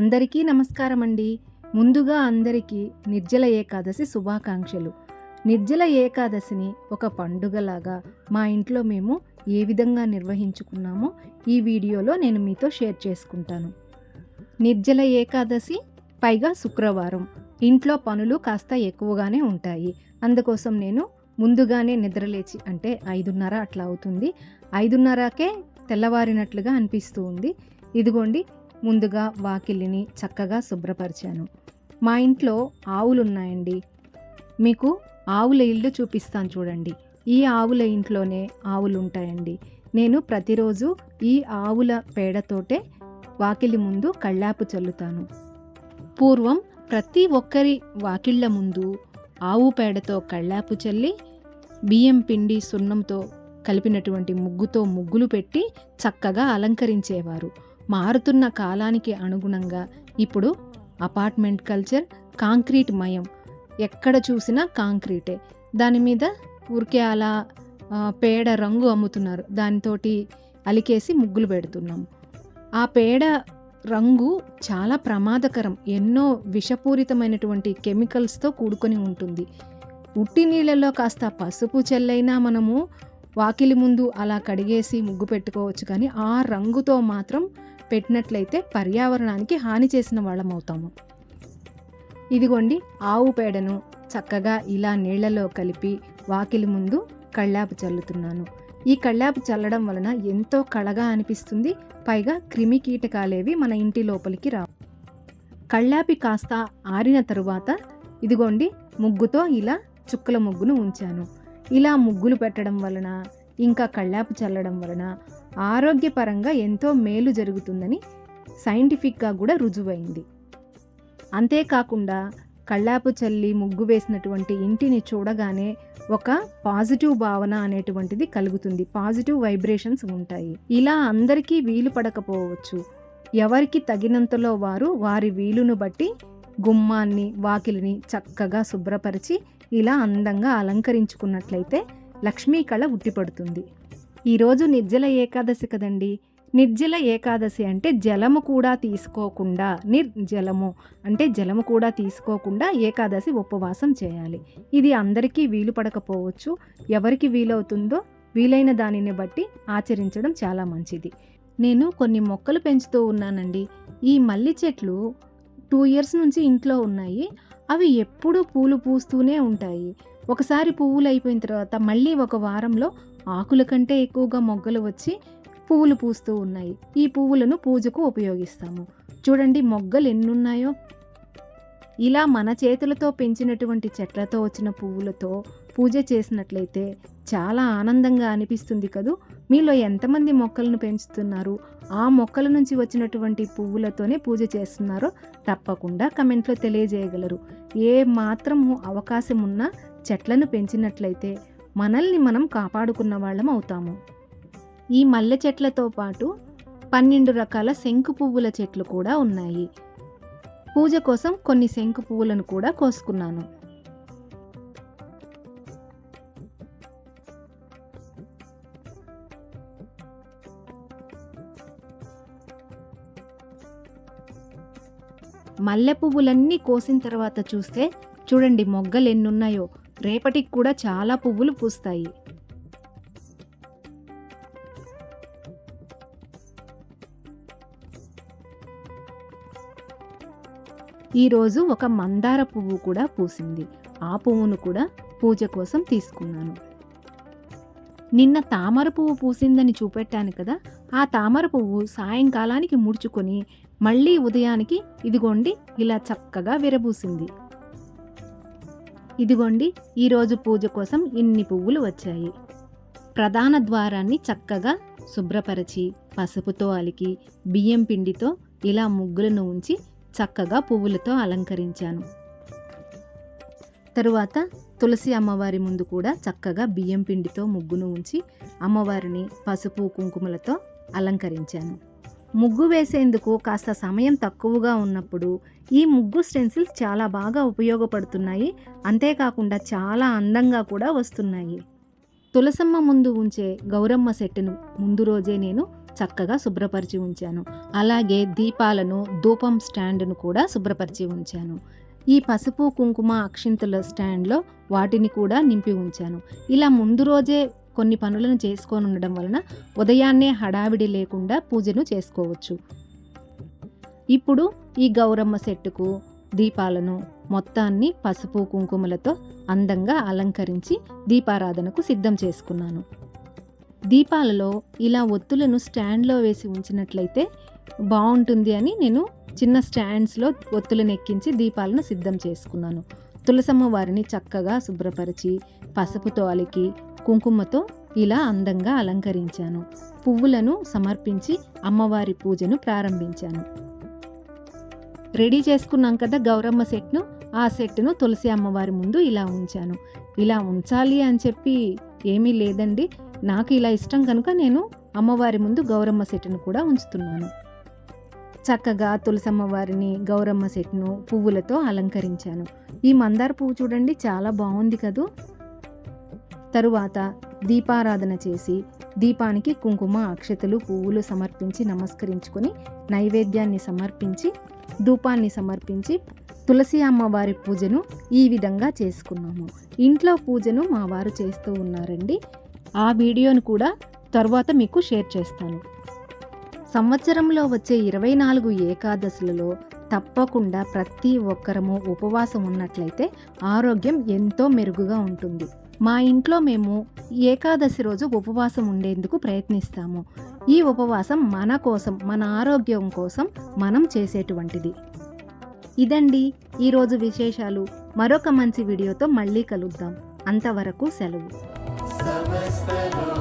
అందరికీ నమస్కారం అండి ముందుగా అందరికీ నిర్జల ఏకాదశి శుభాకాంక్షలు. నిర్జల ఏకాదశిని ఒక పండుగలాగా మా ఇంట్లో మేము ఏ విధంగా నిర్వహించుకున్నామో ఈ వీడియోలో నేను మీతో షేర్ చేసుకుంటాను. నిర్జల ఏకాదశి పైగా శుక్రవారం. ఇంట్లో పనులు కాస్త ఎక్కువగానే ఉంటాయి. అందుకోసం నేను ముందుగానే నిద్రలేచి అంటే ఐదున్నర అట్లా అవుతుంది. ఐదున్నరకే తెల్లవారినట్లుగా అనిపిస్తూ ఉంది. ఇదిగోండి ముందుగా వాకిలిని చక్కగా శుభ్రపరిచాను. మా ఇంట్లో ఆవులు ఉన్నాయండి మీకు ఆవుల ఇల్లు చూపిస్తాను చూడండి. ఈ ఆవుల ఇంట్లోనే ఆవులు ఉంటాయండి నేను ప్రతిరోజు ఈ ఆవుల పేడతోటే వాకిలి ముందు కళ్ళాపు చల్లుతాను. పూర్వం ప్రతి ఒక్కరి వాకిళ్ళ ముందు ఆవు పేడతో కళ్ళాపు చల్లి బియ్యం పిండి సున్నంతో కలిపినటువంటి ముగ్గుతో ముగ్గులు పెట్టి చక్కగా అలంకరించేవారు. మారుతున్న కాలానికి అనుగుణంగా ఇప్పుడు అపార్ట్మెంట్ కల్చర్ కాంక్రీట్ మయం. ఎక్కడ చూసినా కాంక్రీటే. దాని మీద ఊరికే అలా పేడ రంగు అమ్ముతున్నారు. దానితోటి అలికేసి ముగ్గులు పెడుతున్నాము ఆ పేడ రంగు చాలా ప్రమాదకరం. ఎన్నో విషపూరితమైనటువంటి కెమికల్స్తో కూడుకొని ఉంటుంది. ఉట్టి నీళ్ళలో కాస్త పసుపు చెల్లైనా మనము వాకిలి ముందు అలా కడిగేసి ముగ్గు పెట్టుకోవచ్చు కానీ ఆ రంగుతో మాత్రం పెట్టినట్లయితే పర్యావరణానికి హాని చేసిన వాళ్ళం అవుతాము. ఇదిగోండి ఆవు పేడను చక్కగా ఇలా నీళ్ళలో కలిపి వాకిలి ముందు కళ్ళాపు చల్లుతున్నాను. ఈ కళ్ళాపు చల్లడం వలన ఎంతో కళగా అనిపిస్తుంది. పైగా క్రిమి కీటకాలేవి మన ఇంటి లోపలికి రావు. కళ్ళాపి కాస్త ఆరిన తరువాత ఇదిగోండి ముగ్గుతో ఇలా చుక్కల ముగ్గును ఉంచాను. ఇలా ముగ్గులు పెట్టడం వలన ఇంకా కళ్ళాపు చల్లడం వలన ఆరోగ్యపరంగా ఎంతో మేలు జరుగుతుందని సైంటిఫిక్గా కూడా రుజువైంది. అంతేకాకుండా కళ్ళాపు చల్లి ముగ్గు వేసినటువంటి ఇంటిని చూడగానే ఒక పాజిటివ్ భావన అనేటువంటిది కలుగుతుంది. పాజిటివ్ వైబ్రేషన్స్ ఉంటాయి. ఇలా అందరికీ వీలు పడకపోవచ్చు. ఎవరికి తగినంతలో వారు వారి వీలును బట్టి గుమ్మాన్ని వాకిలిని చక్కగా శుభ్రపరిచి ఇలా అందంగా అలంకరించుకున్నట్లయితే లక్ష్మీ కళ ఉట్టిపడుతుంది. ఈరోజు నిర్జల ఏకాదశి కదండి. నిర్జల ఏకాదశి అంటే జలము కూడా తీసుకోకుండా నిర్జలము అంటే జలము కూడా తీసుకోకుండా ఏకాదశి ఉపవాసం చేయాలి. ఇది అందరికీ వీలు పడకపోవచ్చు. ఎవరికి వీలవుతుందో వీలైన దానిని బట్టి ఆచరించడం చాలా మంచిది. నేను కొన్ని మొక్కలు పెంచుతూ ఉన్నానండి. ఈ మల్లి చెట్లు టూ ఇయర్స్ నుంచి ఇంట్లో ఉన్నాయి. అవి ఎప్పుడూ పూలు పూస్తూనే ఉంటాయి. ఒకసారి పువ్వులు అయిపోయిన తర్వాత మళ్ళీ ఒక వారంలో ఆకుల కంటే ఎక్కువగా మొగ్గలు వచ్చి పువ్వులు పూస్తూ ఉన్నాయి. ఈ పువ్వులను పూజకు ఉపయోగిస్తాము. చూడండి మొగ్గలు ఎన్నున్నాయో. ఇలా మన చేతులతో పెంచినటువంటి చెట్లతో వచ్చిన పువ్వులతో పూజ చేసినట్లయితే చాలా ఆనందంగా అనిపిస్తుంది కదూ? మీలో ఎంతమంది మొక్కలను పెంచుతున్నారు? ఆ మొక్కల నుంచి వచ్చినటువంటి పువ్వులతోనే పూజ చేస్తున్నారో తప్పకుండా కమెంట్లో తెలియజేయగలరు. ఏ మాత్రము అవకాశం ఉన్నా చెట్లను పెంచినట్లయితే మనల్ని మనం కాపాడుకున్న వాళ్ళం అవుతాము. ఈ మల్లె చెట్లతో పాటు పన్నెండు రకాల శంకు పువ్వుల చెట్లు కూడా ఉన్నాయి. పూజ కోసం కొన్ని శంకు పువ్వులను కూడా కోసుకున్నాను. మల్లె పువ్వులన్నీ కోసిన తర్వాత చూస్తే చూడండి మొగ్గలు ఎన్నున్నాయో. రేపటికి కూడా చాలా పువ్వులు పూస్తాయి. ఈరోజు ఒక మందార పువ్వు కూడా పూసింది. ఆ పువ్వును కూడా పూజ కోసం తీసుకున్నాను. నిన్న తామర పువ్వు పూసిందని చూపెట్టాను కదా ఆ తామర పువ్వు సాయంకాలానికి ముడుచుకొని మళ్ళీ ఉదయానికి ఇదిగోండి ఇలా చక్కగా విరబూసింది. ఇదిగోండి ఈరోజు పూజ కోసం ఇన్ని పువ్వులు వచ్చాయి. ప్రధాన ద్వారాన్ని చక్కగా శుభ్రపరచి పసుపుతో అలికి బియ్యం పిండితో ఇలా ముగ్గులను ఉంచి చక్కగా పువ్వులతో అలంకరించాను. తరువాత తులసి అమ్మవారి ముందు కూడా చక్కగా బియ్యం పిండితో ముగ్గును ఉంచి అమ్మవారిని పసుపు కుంకుమలతో అలంకరించాను. ముగ్గు వేసేందుకు కాస్త సమయం తక్కువగా ఉన్నప్పుడు ఈ ముగ్గు స్టెన్సిల్స్ చాలా బాగా ఉపయోగపడుతున్నాయి. అంతేకాకుండా చాలా అందంగా కూడా వస్తున్నాయి. తులసమ్మ ముందు ఉంచే గౌరమ్మ సెట్టును ముందు రోజే నేను చక్కగా శుభ్రపరిచి ఉంచాను. అలాగే దీపాలను ధూపం స్టాండ్ను కూడా శుభ్రపరిచి ఉంచాను. ఈ పసుపు కుంకుమ అక్షింతల స్టాండ్లో వాటిని కూడా నింపి ఉంచాను. ఇలా ముందు రోజే కొన్ని పనులను చేసుకొని ఉండడం వలన ఉదయాన్నే హడావిడి లేకుండా పూజను చేసుకోవచ్చు. ఇప్పుడు ఈ గౌరమ్మ సెట్టుకు దీపాలను మొత్తాన్ని పసుపు కుంకుమలతో అందంగా అలంకరించి దీపారాధనకు సిద్ధం చేసుకున్నాను. దీపాలలో ఇలా ఒత్తులను స్టాండ్లో వేసి ఉంచినట్లయితే బాగుంటుంది అని నేను చిన్న స్టాండ్స్లో ఒత్తులను ఎక్కించి దీపాలను సిద్ధం చేసుకున్నాను. తులసమ్మ వారిని చక్కగా శుభ్రపరిచి పసుపుతో అలికి కుంకుమతో ఇలా అందంగా అలంకరించాను. పువ్వులను సమర్పించి అమ్మవారి పూజను ప్రారంభించాను. రెడీ చేసుకున్నాం కదా గౌరమ్మ సెట్ను. ఆ సెట్ను తులసి అమ్మవారి ముందు ఇలా ఉంచాను. ఇలా ఉంచాలి అని చెప్పి ఏమీ లేదండి. నాకు ఇలా ఇష్టం కనుక నేను అమ్మవారి ముందు గౌరమ్మ సెట్ను కూడా ఉంచుతున్నాను. చక్కగా తులసమ్మవారిని గౌరమ్మ సెట్ను పువ్వులతో అలంకరించాను. ఈ మందార పువ్వు చూడండి చాలా బాగుంది కదూ. తరువాత దీపారాధన చేసి దీపానికి కుంకుమ అక్షతలు పువ్వులు సమర్పించి నమస్కరించుకొని నైవేద్యాన్ని సమర్పించి ధూపాన్ని సమర్పించి తులసి అమ్మవారి పూజను ఈ విధంగా చేసుకున్నాము. ఇంట్లో పూజను మా వారు చేస్తూ ఉన్నారండి. ఆ వీడియోను కూడా తర్వాత మీకు షేర్ చేస్తాను. సంవత్సరంలో వచ్చే ఇరవై నాలుగు ఏకాదశులలో తప్పకుండా ప్రతి ఒక్కరము ఉపవాసం ఉన్నట్లయితే ఆరోగ్యం ఎంతో మెరుగుగా ఉంటుంది. మా ఇంట్లో మేము ఏకాదశి రోజు ఉపవాసం ఉండేందుకు ప్రయత్నిస్తాము. ఈ ఉపవాసం మన కోసం మన ఆరోగ్యం కోసం మనం చేసేటువంటిది. ఇదండి ఈరోజు విశేషాలు. మరొక మంచి వీడియోతో మళ్ళీ కలుద్దాం. అంతవరకు సెలవు. సమస్తలో